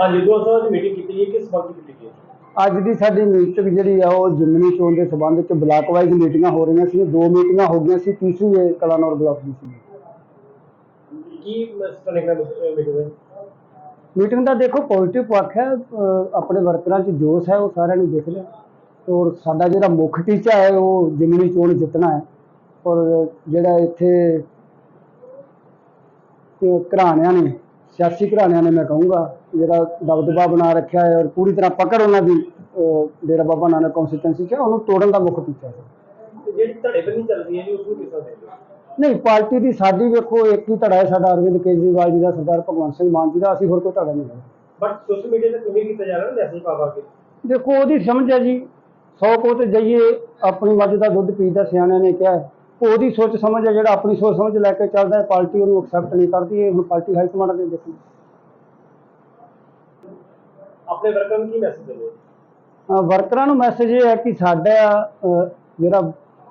ਹਾਂਜੀ ਦੋਸਤੋ ਅੱਜ ਮੀਟਿੰਗ ਕੀਤੀ ਗਈ ਕਿਸ ਵਕਤ ਕੀਤੀ ਗਈ? ਅੱਜ ਦੀ ਸਾਡੀ ਮੀਟਿੰਗ ਜਿਹੜੀ ਆ ਉਹ ਜਿਮਨੀ ਚੋਣ ਦੇ ਸਬੰਧ ਵਿੱਚ ਬਲਾਕ ਵਾਈਜ਼ ਮੀਟਿੰਗਾਂ ਹੋ ਰਹੀਆਂ ਸੀ ਦੋ ਮੀਟਿੰਗਾਂ ਹੋ ਗਈਆਂ ਸੀ ਤੀਸਰੀ ਕਲਾਨੌਰ ਬਲਾਕ ਦੀ ਸੀ। ਕੀ ਮੀਟਿੰਗ ਦਾ? ਦੇਖੋ ਪੋਜ਼ਿਟਿਵ ਪੱਖ ਹੈ ਆਪਣੇ ਵਰਕਰਾਂ 'ਚ ਜੋਸ਼ ਹੈ ਉਹ ਸਾਰਿਆਂ ਨੂੰ ਦਿਖ ਰਿਹਾ ਔਰ ਸਾਡਾ ਜਿਹੜਾ ਮੁੱਖ ਟੀਚਾ ਹੈ ਉਹ ਜਿਮਨੀ ਚੋਣ ਜਿੱਤਣਾ ਹੈ। ਔਰ ਜਿਹੜਾ ਇੱਥੇ ਘਰਾਣਿਆਂ ਨੇ ਸਿਆਸੀ ਘਰਾਣਿਆਂ ਨੇ ਮੈਂ ਕਹੂੰਗਾ ਜਿਹੜਾ ਦਬਦਬਾ ਬਣਾ ਰੱਖਿਆ ਹੈ ਔਰ ਪੂਰੀ ਤਰ੍ਹਾਂ ਪਕੜ ਉਹਨਾਂ ਦੀ ਡੇਰਾ ਬਾਬਾ ਨਾਨਕ ਕਨਸਟੀਟੈਂਸੀ 'ਚ ਉਹਨੂੰ ਤੋੜਨ ਦਾ ਮੁੱਖ ਟੀਚਾ ਹੈ। ਜਿਹੜੀ ਧੜੇਬੰਦੀ ਚੱਲ ਰਹੀ ਹੈ ਜੀ ਉਸ ਨੂੰ ਕਿਸ ਹੋ? ਨਹੀਂ ਪਾਰਟੀ ਦੀ ਸਾਡੀ ਵੇਖੋ ਇੱਕ ਹੀ ਧੜਾ ਹੈ ਸਾਡਾ ਅਰਵਿੰਦ ਕੇਜਰੀਵਾਲ ਜੀ ਦਾ ਸਰਦਾਰ ਭਗਵੰਤ ਸਿੰਘ ਮਾਨ ਜੀ ਦਾ ਅਸੀਂ ਹੋਰ ਕੋਈ ਧੜਾ ਨਹੀਂ ਹੈ ਬਟ ਸੋਸ਼ਲ ਮੀਡੀਆ ਤੇ ਕਿਵੇਂ ਕੀਤਾ ਜਾ ਰਿਹਾ ਨਾ ਮੈਸੇਜ ਪਾ ਪਾ ਕੇ? ਦੇਖੋ ਉਹਦੀ ਸਮਝ ਹੈ ਜੀ ਸੌ ਕੋ ਤੇ ਜਾਈਏ ਆਪਣੀ ਮੱਝ ਦਾ ਦੁੱਧ ਪੀਦਾ ਸਿਆਣਿਆਂ ਨੇ ਕਿਹਾ ਹੈ। ਉਹਦੀ ਸੋਚ ਸਮਝ ਹੈ ਜਿਹੜਾ ਆਪਣੀ ਸੋਚ ਸਮਝ ਲੈ ਕੇ ਚੱਲਦਾ ਹੈ ਪਾਰਟੀ ਉਹਨੂੰ ਐਕਸੈਪਟ ਨਹੀਂ ਕਰਦੀ ਇਹ ਹੁਣ ਪਾਰਟੀ ਹਾਈ ਕਮਾਂਡ ਦੇ ਦੇਖੋ ਆਪਣੇ ਵਰਕਰਾਂ ਨੂੰ ਕੀ ਮੈਸੇਜ ਅਹ ਵਰਕਰਾਂ ਨੂੰ ਮੈਸੇਜ ਇਹ ਹੈ ਕਿ ਸਾਡਾ ਜਿਹੜਾ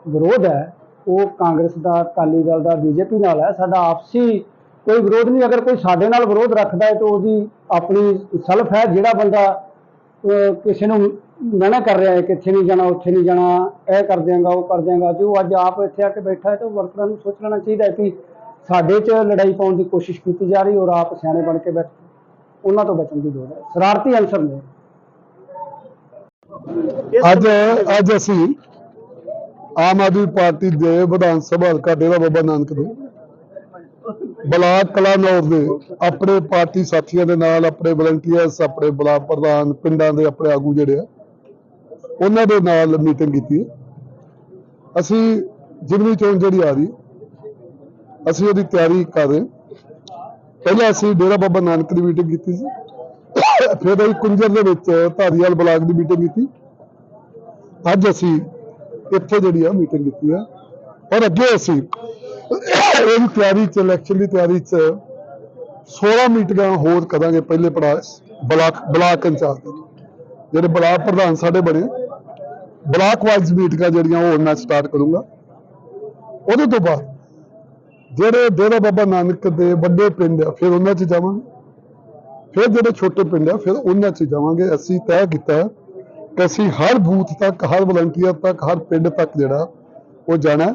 ਵਿਰੋਧ ਹੈ ਉਹ ਕਾਂਗਰਸ ਦਾ ਅਕਾਲੀ ਦਲ ਦਾ ਬੀਜੇਪੀ ਨਾਲ ਹੈ। ਸਾਡਾ ਆਪਸੀ ਕੋਈ ਵਿਰੋਧ ਨਹੀਂ। ਅਗਰ ਕੋਈ ਸਾਡੇ ਨਾਲ ਵਿਰੋਧ ਰੱਖਦਾ ਹੈ ਤਾਂ ਉਹਦੀ ਆਪਣੀ ਸੈਲਫ ਹੈ ਜਿਹੜਾ ਬੰਦਾ ਕਿਸੇ ਨੂੰ ਮਨਾ ਕਰ ਰਿਹਾ ਹੈ ਕਿ ਨਹੀਂ ਜਾਣਾ, ਉੱਥੇ ਨਹੀਂ ਜਾਣਾ, ਇਹ ਕਰ ਦਿਆਂਗਾ, ਉਹ ਕਰ ਦਿਆਂਗਾ, ਜੋ ਅੱਜ ਆਪ ਇੱਥੇ ਆ ਕੇ ਬੈਠਾ ਹੈ ਤਾਂ ਵਰਕਰਾਂ ਨੂੰ ਸੋਚ ਲੈਣਾ ਚਾਹੀਦਾ ਹੈ ਕਿ ਸਾਡੇ 'ਚ ਲੜਾਈ ਪਾਉਣ ਦੀ ਕੋਸ਼ਿਸ਼ ਕੀਤੀ ਜਾ ਰਹੀ ਔਰ ਆਪ ਸਿਆਣੇ ਬਣ ਕੇ ਬੈਠੇ ਉਹਨਾਂ ਤੋਂ ਬਚਣ ਦੀ ਲੋੜ ਹੈ। ਸ਼ਰਾਰਤੀ ਅਨਸਰ ਨੇ। ਅੱਜ ਅੱਜ ਅਸੀਂ ਆਮ ਆਦਮੀ ਪਾਰਟੀ ਦੇ ਵਿਧਾਨ ਸਭਾ ਹਲਕਾ ਡੇਰਾ ਬਾਬਾ ਨਾਨਕ ਦੇ ਬਲਾਕ ਕਲਾਨੌਰ ਦੇ ਆਪਣੇ ਪਾਰਟੀ ਸਾਥੀਆਂ ਦੇ ਨਾਲ, ਆਪਣੇ ਵਲੰਟੀਅਰਸ ਆਪਣੇ ਬਲਾਕ ਪ੍ਰਧਾਨ ਪਿੰਡਾਂ ਦੇ ਆਪਣੇ ਆਗੂ ਜਿਹੜੇ ਆ, ਉਹਨਾਂ ਦੇ ਨਾਲ ਮੀਟਿੰਗ ਕੀਤੀ ਅਸੀਂ ਜਿਮਨੀ ਚੋਣ ਜਿਹੜੀ ਆ ਰਹੀ, ਅਸੀਂ ਉਹਦੀ ਤਿਆਰੀ ਕਰ ਰਹੇ ਪਹਿਲਾਂ ਅਸੀਂ ਡੇਰਾ ਬਾਬਾ ਨਾਨਕ ਦੀ ਮੀਟਿੰਗ ਕੀਤੀ ਸੀ। ਫਿਰ ਅਸੀਂ ਕੁੰਜਰ ਦੇ ਵਿੱਚ ਧਾਰੀਵਾਲ ਬਲਾਕ ਦੀ ਮੀਟਿੰਗ ਕੀਤੀ। ਅੱਜ ਅਸੀਂ ਇੱਥੇ ਜਿਹੜੀ ਆ ਮੀਟਿੰਗ ਕੀਤੀ ਆ। ਔਰ ਅੱਗੇ ਅਸੀਂ ਇਹਦੀ ਤਿਆਰੀ ਚ ਇਲੈਕਸ਼ਨ ਦੀ ਤਿਆਰੀ ਚ 16 ਮੀਟਿੰਗਾਂ ਹੋਰ ਕਰਾਂਗੇ ਪਹਿਲੇ ਪੜਾਅ ਬਲਾਕ ਬਲਾਕ ਇੰਚਾਰਜ। ਜਿਹੜੇ ਬਲਾਕ ਪ੍ਰਧਾਨ ਸਾਡੇ ਬਣੇ, ਬਲਾਕ ਵਾਈਜ਼ ਮੀਟਿੰਗਾਂ ਜਿਹੜੀਆਂ ਉਹ ਮੈਂ ਸਟਾਰਟ ਕਰੂੰਗਾ। ਉਹਦੇ ਤੋਂ ਬਾਅਦ ਜਿਹੜੇ ਡੇਰਾ ਬਾਬਾ ਨਾਨਕ ਦੇ ਵੱਡੇ ਪਿੰਡ ਆ, ਫਿਰ ਉਹਨਾਂ 'ਚ ਜਾਵਾਂਗੇ। ਫਿਰ ਜਿਹੜੇ ਛੋਟੇ ਪਿੰਡ ਆ, ਫਿਰ ਉਹਨਾਂ 'ਚ ਜਾਵਾਂਗੇ। ਅਸੀਂ ਤੈਅ ਕੀਤਾ ਕਿ ਅਸੀਂ ਹਰ ਬੂਥ ਤੱਕ, ਹਰ ਵਲੰਟੀਅਰ ਤੱਕ, ਹਰ ਪਿੰਡ ਤੱਕ ਜਿਹੜਾ ਉਹ ਜਾਣਾ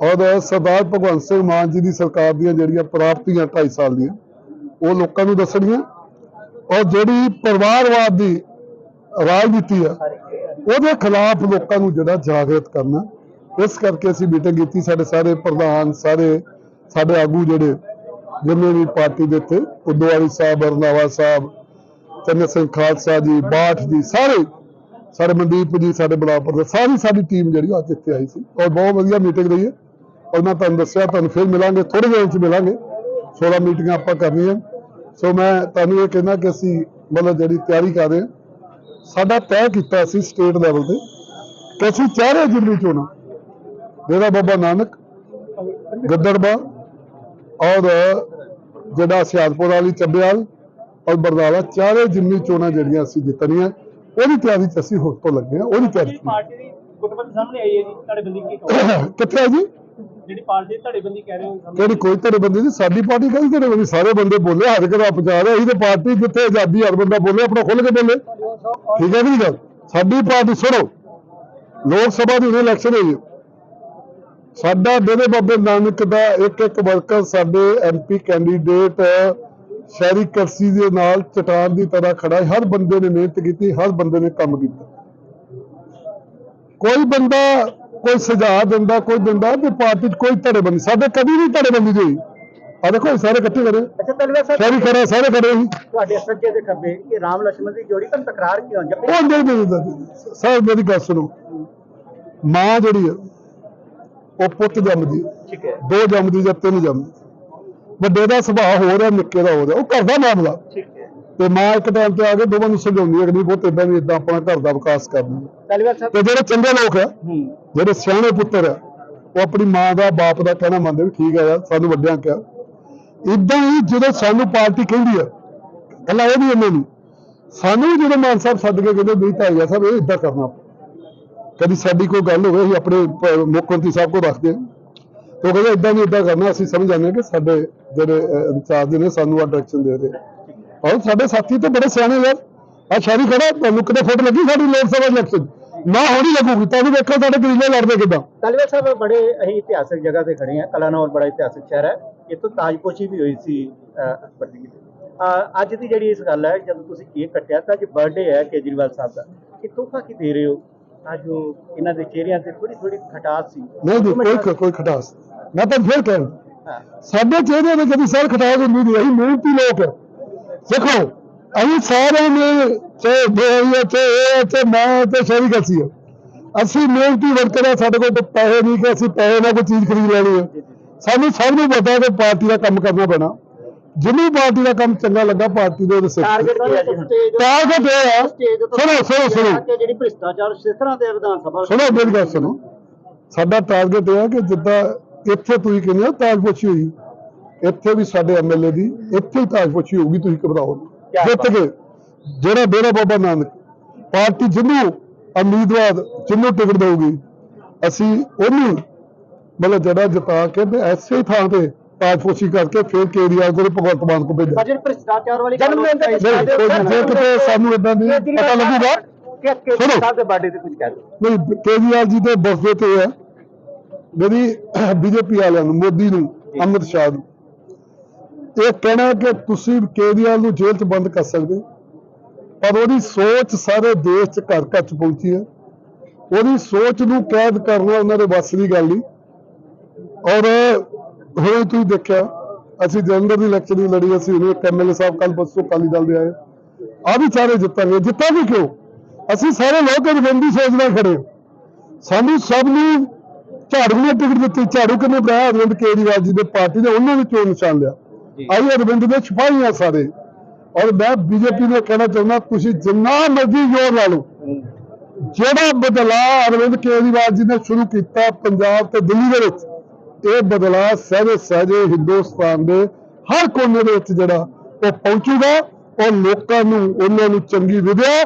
ਔਰ ਸਰਦਾਰ ਭਗਵੰਤ ਸਿੰਘ ਮਾਨ ਜੀ ਦੀ ਸਰਕਾਰ ਦੀਆਂ ਜਿਹੜੀਆਂ ਪ੍ਰਾਪਤੀਆਂ 2.5 ਸਾਲ ਦੀਆਂ, ਉਹ ਲੋਕਾਂ ਨੂੰ ਦੱਸਣੀਆਂ। ਔਰ ਜਿਹੜੀ ਪਰਿਵਾਰਵਾਦ ਦੀ ਰਾਜਨੀਤੀ ਆ, ਉਹਦੇ ਖਿਲਾਫ ਲੋਕਾਂ ਨੂੰ ਜਿਹੜਾ ਜਾਗਰਤ ਕਰਨਾ। ਇਸ ਕਰਕੇ ਅਸੀਂ ਮੀਟਿੰਗ ਕੀਤੀ, ਸਾਡੇ ਸਾਰੇ ਪ੍ਰਧਾਨ, ਸਾਰੇ ਸਾਡੇ ਆਗੂ ਜਿਹੜੇ, ਜਿੰਨੇ ਵੀ ਪਾਰਟੀ ਦੇ ਤੇ ਉਦੋਵਾਲੀ ਸਾਹਿਬ ਰੰਧਾਵਾ ਸਾਹਿਬ ਚੰਨ ਸਿੰਘ ਖਾਲਸਾ ਜੀ, ਬਾਠ ਜੀ, ਸਾਰੇ, ਸਾਡੇ ਮਨਦੀਪ ਜੀ, ਸਾਡੇ ਬਲਾਪੁਰ ਦੇ ਸਾਰੀ ਸਾਡੀ ਟੀਮ ਜਿਹੜੀ ਅੱਜ ਇੱਥੇ ਆਈ ਸੀ। ਔਰ ਬਹੁਤ ਵਧੀਆ ਮੀਟਿੰਗ ਰਹੀ ਹੈ। ਔਰ ਮੈਂ ਤੁਹਾਨੂੰ ਦੱਸਿਆ ਤੁਹਾਨੂੰ ਫਿਰ ਮਿਲਾਂਗੇ ਥੋੜੇ ਦਿਨ ਚ ਮਿਲਾਂਗੇ। 16 ਮੀਟਿੰਗਾਂ ਆਪਾਂ ਕਰਨੀਆਂ। ਸੋ ਮੈਂ ਤੁਹਾਨੂੰ ਇਹ ਕਹਿਣਾ ਕਿ ਅਸੀਂ ਮਤਲਬ ਜਿਹੜੀ ਤਿਆਰੀ ਕਰ ਰਹੇ ਹਾਂ ਸਾਡਾ ਤੈਅ ਕੀਤਾ ਸੀ ਸਟੇਟ ਲੈਵਲ ਤੇ ਕਿ ਅਸੀਂ ਚਾਰੇ ਜ਼ਿਲ੍ਹੇ ਚੋਣਾਂ ਡੇਰਾ ਬਾਬਾ ਨਾਨਕ ਗੱਦੜਬਾ ਔਰ ਜਿਹੜਾ ਸਿਆਦਪੁਰ ਵਾਲੀ ਚੱਬੇਵਾਲ ਔਰ ਬਰਨਾਲਾ ਚਾਰੇ ਜਿੰਨੀ ਚੋਣਾਂ ਜਿਹੜੀਆਂ ਅਸੀਂ ਜਿੱਤਣੀਆਂ ਉਹਦੀ ਤਿਆਰੀ ਚ ਅਸੀਂ ਹੋਰ ਤੋਂ ਲੱਗੇ ਹਾਂ ਉਹਦੀ ਤਿਆਰੀ ਚ। ਪਾਰਟੀ ਦੀ ਗੁੱਟਬੰਦੀ ਸਾਹਮਣੇ ਆਈ ਹੈ ਜੀ? ਧੜੇਬੰਦੀ ਕੀ ਕਹੋ ਕਿੱਥੇ ਹੈ ਜੀ? ਜਿਹੜੀ ਪਾਰਟੀ ਧੜੇਬੰਦੀ ਕਹਿ ਰਹੇ ਹੋ ਕਿਹੜੀ ਕੋਈ ਧੜੇ ਨਹੀਂ, ਸਾਡੀ ਪਾਰਟੀ ਕਦੀ ਧੜੇ ਸਾਰੇ ਬੰਦੇ ਬੋਲੇ, ਹਰ ਇੱਕ ਦਾ ਪ੍ਰਚਾਰ ਹੈ ਇਹੀ ਤੇ ਪਾਰਟੀ ਜਿੱਥੇ ਆਜ਼ਾਦੀ ਹਰ ਬੰਦਾ ਬੋਲੇ, ਆਪਣਾ ਖੁੱਲ ਕੇ ਬੋਲੇ। ਠੀਕ ਹੈ ਨਹੀਂ ਗੱਲ? ਸਾਡੀ ਪਾਰਟੀ ਸੁਣੋ, ਲੋਕ ਸਭਾ ਦੀ ਇਲੈਕਸ਼ਨ ਹੋਈ ਸਾਡਾ ਡੇਰੇ ਬਾਬੇ ਨਾਨਕ ਦਾ ਇੱਕ ਇੱਕ ਵਰਕਰ ਸਾਡੇ ਐਮਪੀ ਕੈਂਡੀਡੇਟ ਸ਼ਹਿਰੀ ਕਰਸੀ ਦੇ ਨਾਲ ਚਟਾਨ ਦੀ ਤਰ੍ਹਾਂ ਖੜਾ ਹਰ ਬੰਦੇ ਨੇ ਮਿਹਨਤ ਕੀਤੀ, ਹਰ ਬੰਦੇ ਨੇ ਕੰਮ ਕੀਤਾ। ਕੋਈ ਬੰਦਾ ਕੋਈ ਸੁਝਾਅ ਦਿੰਦਾ ਕੋਈ ਦਿੰਦਾ ਤੇ ਪਾਰਟੀ 'ਚ ਕੋਈ ਧੜੇ ਬੰਦੀ ਸਾਡੇ ਕਦੀ ਨਹੀਂ ਧੜੇਬੰਦੀ ਹੋਈ। ਆ ਦੇਖੋ ਸਾਰੇ ਇਕੱਠੇ ਕਰੇ। ਅੱਛਾ ਤਲਵਾ ਸਾਹਿਬ ਸਾਰੇ ਕਰੇ ਸੀ ਤੁਹਾਡੇ ਸੱਜੇ ਦੇ ਖੱਬੇ ਇਹ ਰਾਮ ਲక్ష్మణ ਦੀ ਜੋੜੀ ਪਰ ਤਕਰਾਰ ਕਿਉਂ ਜੱਪੇ ਗੱਲ ਸੁਣੋ। ਮਾਂ ਜਿਹੜੀ ਹੈ ਉਹ ਪੁੱਤ ਜੰਮਦੀ ਦੋ ਜੰਮਦੀ ਜਾਂ ਤਿੰਨ ਜੰਮਦੀ। ਵੱਡੇ ਦਾ ਸੁਭਾਅ ਹੋ ਰਿਹਾ ਨਿੱਕੇ ਦਾ ਹੋ ਰਿਹਾ ਉਹ ਘਰ ਦਾ ਮਾਮਲਾ। ਤੇ ਮਾਂ ਇੱਕ ਟਾਈਮ ਤੇ ਆ ਕੇ ਦੋਵਾਂ ਨੂੰ ਸਮਝਾਉਂਦੀ ਹੈ ਕਿ ਨਹੀਂ ਬਹੁਤੇ ਬੈਣੀ ਇਦਾਂ ਆਪਣਾ ਘਰ ਦਾ ਵਿਕਾਸ ਕਰਨਾ। ਸਾਹਿਬ। ਤੇ ਜਿਹੜੇ ਚੰਗੇ ਲੋਕ ਆ ਹੂੰ। ਜਿਹੜੇ ਸਿਆਣੇ ਪੁੱਤਰ ਆ ਉਹ ਆਪਣੀ ਮਾਂ ਦਾ ਬਾਪ ਦਾ ਕਹਿਣਾ ਮੰਨਦੇ ਵੀ ਠੀਕ ਆ ਯਾਰ ਸਾਨੂੰ ਵੱਡਿਆਂ ਕਿਹਾ। ਇਦਾਂ ਹੀ ਜਦੋਂ ਸਾਨੂੰ ਪਾਰਟੀ ਕਹਿੰਦੀ ਆ ਕੱਲਾ ਇਹ ਵੀ ਇਹਨਾਂ ਨੂੰ ਸਾਨੂੰ ਵੀ ਜਦੋਂ ਮਾਨ ਸਾਹਿਬ ਸੱਦ ਕੇ ਕਹਿੰਦੇ ਨਹੀਂ ਤਾਂ ਸਾਹਿਬ ਇਹ ਇਦਾਂ ਕਰਨਾ। ਕਦੀ ਸਾਡੀ ਕੋਈ ਗੱਲ ਹੋਵੇ ਅਸੀਂ ਆਪਣੇ ਮੁੱਖ ਮੰਤਰੀ ਸਾਹਿਬ ਕੋਲ ਰੱਖਦੇ ਹਾਂ। ਤੇ ਉਹ ਕਹਿੰਦੇ ਇਦਾਂ ਨਹੀਂ ਇਦਾਂ ਕਰਨਾ ਅਸੀਂ ਸਮਝ ਜਾਂਦੇ ਕਿ ਸਾਡੇ ਜਿਹੜੇ ਇੰਚਾਰਜ ਨੇ ਸਾਨੂੰ ਆ ਡਾਇਰੈਕਸ਼ਨ ਦੇ ਰਹੇ ਔਰ ਸਾਡੇ ਸਾਥੀ ਤਾਂ ਬੜੇ ਸਿਆਣੇ ਯਾਰ। ਆ ਸ਼ਾਰੀ ਖੜਾ ਤੁਹਾਨੂੰ ਕਿਤੇ ਫੋਟੋ ਲੱਗੀ ਸਾਡੀ ਲੋਕ ਸਭਾ ਇਲੈਕਸ਼ਨ ਨਾ ਹੋਣੀ ਲੱਗੂਗੀ ਤੁਹਾਨੂੰ ਵੇਖੋ ਸਾਡੇ ਕਰੀਲੇ ਲੜਦੇ ਕਿਦਾਂ। ਤਾਲੀਵਾਲ ਸਾਹਿਬ ਬੜੇ ਅਸੀਂ ਇਤਿਹਾਸਕ ਜਗ੍ਹਾ ਤੇ ਖੜੇ ਹਾਂ। ਕਲਾਨੌਰ ਬੜਾ ਇਤਿਹਾਸਕ ਸ਼ਹਿਰ ਹੈ। ਇੱਥੋਂ ਤਾਜਪੋਸ਼ੀ ਵੀ ਹੋਈ ਸੀ ਅਕਬਰ ਦੀ। ਅੱਜ ਦੀ ਜਿਹੜੀ ਇਸ ਗੱਲ ਹੈ ਜਦੋਂ ਤੁਸੀਂ ਕੇਕ ਕੱਟਿਆ ਤਾਂ ਅੱਜ ਬਰਥਡੇ ਹੈ ਕੇਜਰੀਵਾਲ ਸਾਹਿਬ ਦਾ। ਇਹ ਤੋਹਫਾ ਕੀ ਦੇ ਰਹੇ ਹੋ? ਤਾਂ ਜੋ ਇਹਨਾਂ ਦੇ ਚਿਹਰਿਆਂ ਤੇ ਥੋੜੀ ਥੋੜੀ ਖਟਾਸ ਸੀ। ਨਹੀਂ ਜੀ ਕੋਈ ਕੋਈ ਖਟਾਸ। ਮੈਂ ਤਾਂ ਫਿਰ ਕਹਿ। ਸਾਡੇ ਚਿਹਰੇ ਤੇ ਕਦੀ ਸਰ ਖਟਾਸ ਹੁੰਦੀ ਨਹੀਂ ਅਸੀਂ ਮਿਹਨਤੀ ਲੋਕ। ਦੇਖੋ ਅਸੀਂ ਸਾਰਿਆਂ ਨੇ ਚਾਹੇ ਬੋਈਏ ਚਾਹੇ ਇਹ ਚਾਹੇ ਮੈਂ ਤੇ ਸ਼ਹਿਰੀ ਕਸੀ ਅਸੀਂ ਮਿਹਨਤੀ ਵਰਕਰ ਹਾਂ ਸਾਡੇ ਕੋਲ ਤਾਂ ਪੈਸੇ ਨਹੀਂ ਕਿ ਅਸੀਂ ਪੈਸੇ ਨਾਲ ਕੋਈ ਚੀਜ਼ ਖਰੀਦ ਲੈਣੀ ਹੈ। ਸਾਨੂੰ ਸਭ ਨੂੰ ਪਤਾ ਕਿ ਪਾਰਟੀ ਦਾ ਕੰਮ ਕਰਨਾ ਪੈਣਾ। ਜਿਹਨੂੰ ਪਾਰਟੀ ਦਾ ਕੰਮ ਚੰਗਾ ਲੱਗਾ ਪਾਰਟੀ ਦੇ ਉਹਦੇ ਸਿਰ ਟਾਰਗੇਟ ਇਹ ਤੋਂ ਸੁਣੋ ਸੁਣੋ ਸੁਣੋ। ਜਿਹੜੀ ਭ੍ਰਿਸ਼ਟਾਚਾਰ ਸਿਖਰਾਂ ਤੇ ਵਿਧਾਨ ਸਭਾ ਸੁਣੋ ਮੇਰੀ ਗੱਲ ਸੁਣੋ। ਸਾਡਾ ਟਾਰਗੇਟ ਇਹ ਹੈ ਕਿ ਜਿੱਦਾਂ ਇੱਥੇ ਤੁਸੀਂ ਕਹਿੰਦੇ ਹੋ ਤਾਜਪੋਸ਼ੀ ਹੋਈ। ਇੱਥੇ ਵੀ ਸਾਡੇ ਐਮਐਲਏ ਦੀ ਇੱਥੇ ਹੀ ਤਾਜਪੋਸ਼ੀ ਹੋਊਗੀ ਤੁਸੀਂ ਘਬਰਾਓ ਜਿੱਤ ਕੇ ਜਿਹੜਾ ਡੇਰਾ ਬਾਬਾ ਨਾਨਕ ਪਾਰਟੀ ਜਿਹਨੂੰ ਉਮੀਦਵਾਰ ਜਿਹਨੂੰ ਟਿਕਟ ਦੇਊਗੀ ਅਸੀਂ ਉਹਨੂੰ ਮਤਲਬ ਜਿਹੜਾ ਜਿਤਾ ਕੇ ਤੇ ਐਸੇ ਥਾਂ ਤੇ ਤਾਜਪੋਸ਼ੀ ਕਰਕੇ ਫਿਰ ਕੇਰੀਆ ਕੋਲ ਭਗਵੰਤ ਮਾਨ ਕੋ ਭੇਜਾਂ ਜਿਹੜੀ ਭ੍ਰਿਸ਼ਟਾਚਾਰ ਵਾਲੀ ਜਨਮ ਦਿਨ ਤੇ ਨਹੀਂ। ਕੋਈ ਜੇ ਕਿਤੇ ਸਾਨੂੰ ਇਦਾਂ ਦੀ ਪਤਾ ਲੱਗੂਗਾ। ਕਿ ਸੁਣੋ। ਕੇਜਰੀਵਾਲ ਸਾਹਿਬ ਦੇ ਬਰਥਡੇ ਤੇ ਕੁਝ ਕਹਿ ਦਿਓ। ਨਹੀਂ ਕੇਜਰੀਵਾਲ ਜੀ ਦੇ ਬਰਥਡੇ ਤੇ ਹੈ। ਮੇਰੀ ਬੀਜੇਪੀ ਵਾਲਿਆਂ ਨੂੰ ਮੋਦੀ ਨੂੰ ਅਮਿਤ ਸ਼ਾਹ ਨੂੰ। ਇਹ ਕਹਿਣਾ ਕਿ ਤੁਸੀਂ ਕੇਜਰੀਵਾਲ ਨੂੰ ਜੇਲ੍ਹ 'ਚ ਬੰਦ ਕਰ ਸਕਦੇ ਪਰ ਉਹਦੀ ਸੋਚ ਸਾਰੇ ਦੇਸ਼ 'ਚ ਘਰ ਘਰ 'ਚ ਪਹੁੰਚੀ ਹੈ। ਉਹਦੀ ਸੋਚ ਨੂੰ ਕੈਦ ਕਰਨਾ ਉਹਨਾਂ ਦੇ ਵੱਸ ਦੀ ਗੱਲ ਨਹੀਂ। ਔਰ ਹੁਣ ਤੁਸੀਂ ਦੇਖਿਆ, ਅਸੀਂ ਜਲੰਧਰ ਦੀ ਇਲੈਕਸ਼ਨ ਵੀ ਲੜੀ, ਅਸੀਂ ਉਹਨੇ ਐਮਐਲਏ ਸਾਹਿਬ ਕੱਲ ਪਰਸੋਂ ਅਕਾਲੀ ਦਲ ਦੇ ਆਏ। ਆ ਵੀ ਸਾਰੇ ਜਿੱਤਾਂਗੇ। ਜਿੱਤਾਂਗੇ ਕਿਉਂ? ਅਸੀਂ ਸਾਰੇ ਲੋਕ ਰਵਿੰਦੀ ਸੋਚ ਨਾਲ ਖੜੇ ਸਾਨੂੰ ਸਭ ਨੂੰ ਝਾੜੂ ਨੇ ਟਿਕਟ ਦਿੱਤੀ। ਝਾੜੂ ਕਿਨੇ ਬਣਾਇਆ? ਅਰਵਿੰਦ ਕੇਜਰੀਵਾਲ ਜੀ ਦੇ ਪਾਰਟੀ ਨੇ, ਉਹਨਾਂ ਨੇ ਚੋਣ ਨਿਸ਼ਾਨ ਲਿਆ। ਆਈ ਅਰਵਿੰਦ ਦੇ ਸਿਪਾਹੀ ਆ ਸਾਰੇ। ਔਰ ਮੈਂ ਬੀਜੇਪੀ ਨੂੰ ਕਹਿਣਾ ਚਾਹੁੰਦਾ ਤੁਸੀਂ ਜਿੰਨਾ ਮਰਜ਼ੀ ਜ਼ੋਰ ਲਾ ਲਓ। ਜਿਹੜਾ ਬਦਲਾਅ ਅਰਵਿੰਦ ਕੇਜਰੀਵਾਲ ਜੀ ਨੇ ਸ਼ੁਰੂ ਕੀਤਾ ਪੰਜਾਬ ਤੇ ਦਿੱਲੀ ਦੇ ਵਿੱਚ ਇਹ ਬਦਲਾਅ ਸਹਿਜੇ ਸਹਿਜੇ ਹਿੰਦੁਸਤਾਨ ਦੇ ਹਰ ਕੋਨੇ ਦੇ ਵਿੱਚ ਜਿਹੜਾ ਉਹ ਪਹੁੰਚੂਗਾ। ਔਰ ਲੋਕਾਂ ਨੂੰ ਉਹਨਾਂ ਨੂੰ ਚੰਗੀ ਵਿਦਿਆ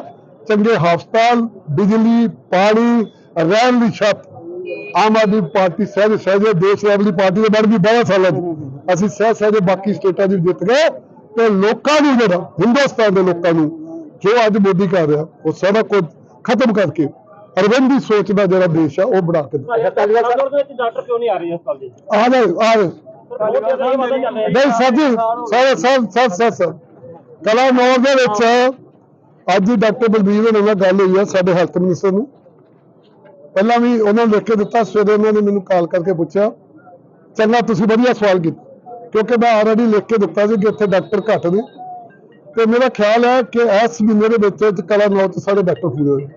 ਚੰਗੇ ਹਸਪਤਾਲ ਬਿਜਲੀ ਪਾਣੀ ਰਹਿਣ ਦੀ ਛੱਤ ਆਮ ਆਦਮੀ ਪਾਰਟੀ ਸਹਿਜੇ ਸਹਿਜੇ ਦੇਸ਼ ਲੈਵਲ ਦੀ ਪਾਰਟੀ ਦੇ ਬਣ ਗਈ 12 ਸਾਲਾਂ ਦੀ। ਅਸੀਂ ਸਹਿ ਸਹਿਜੇ ਬਾਕੀ ਸਟੇਟਾਂ ਵੀ ਜਿੱਤ ਗਏ ਤੇ ਲੋਕਾਂ ਨੂੰ ਜਿਹੜਾ ਹਿੰਦੁਸਤਾਨ ਦੇ ਲੋਕਾਂ ਨੂੰ ਜੋ ਅੱਜ ਮੋਦੀ ਕਰ ਰਿਹਾ ਉਹ ਸਾਰਾ ਕੁਝ ਖਤਮ ਕਰਕੇ ਅਰਵਿੰਦ ਦੀ ਸੋਚ ਦਾ ਜਿਹੜਾ ਦੇਸ਼ ਆ ਉਹ ਬਣਾ ਕੇ ਦੇ ਡਾਕਟਰ ਕਿਉਂ ਨਹੀਂ ਆ ਰਹੇ ਹਸਪਤਾਲ ਦੇ ਆ ਜਾਓ ਆ ਜਾਓ। ਤਾਲੀਵਾਲ ਸਾਹਿਬ ਪਤਾ ਚੱਲ ਰਿਹਾ? ਨਹੀਂ ਸਾਜੀ ਸਾਰੇ ਸਭ ਸਭ ਸਭ ਸਭ ਕਲਾ ਨੌਰ ਦੇ ਵਿੱਚ ਅੱਜ ਡਾਕਟਰ ਬਲਬੀਰ ਹੋਣਾ ਨਾਲ ਗੱਲ ਹੋਈ ਆ ਸਾਡੇ ਹੈਲਥ ਮਿਨਿਸਟਰ ਨੂੰ। ਪਹਿਲਾਂ ਵੀ ਉਹਨਾਂ ਨੇ ਲਿਖ ਕੇ ਦਿੱਤਾ ਸਵੇਰੇ ਉਹਨਾਂ ਨੇ ਮੈਨੂੰ ਕਾਲ ਕਰਕੇ ਪੁੱਛਿਆ ਚੰਗਾ ਤੁਸੀਂ ਵਧੀਆ ਸਵਾਲ ਕੀਤਾ। ਕਿਉਂਕਿ ਮੈਂ ਆਲਰੇਡੀ ਲਿਖ ਕੇ ਦਿੱਤਾ ਸੀ ਕਿ ਇੱਥੇ ਡਾਕਟਰ ਘੱਟ ਨੇ। ਤੇ ਮੇਰਾ ਖਿਆਲ ਹੈ ਕਿ ਇਸ ਮਹੀਨੇ ਦੇ ਵਿੱਚ ਕਲਾ ਨੌਰ ਚ ਸਾਡੇ ਡਾਕਟਰ ਪੂਰੇ ਹੋਏ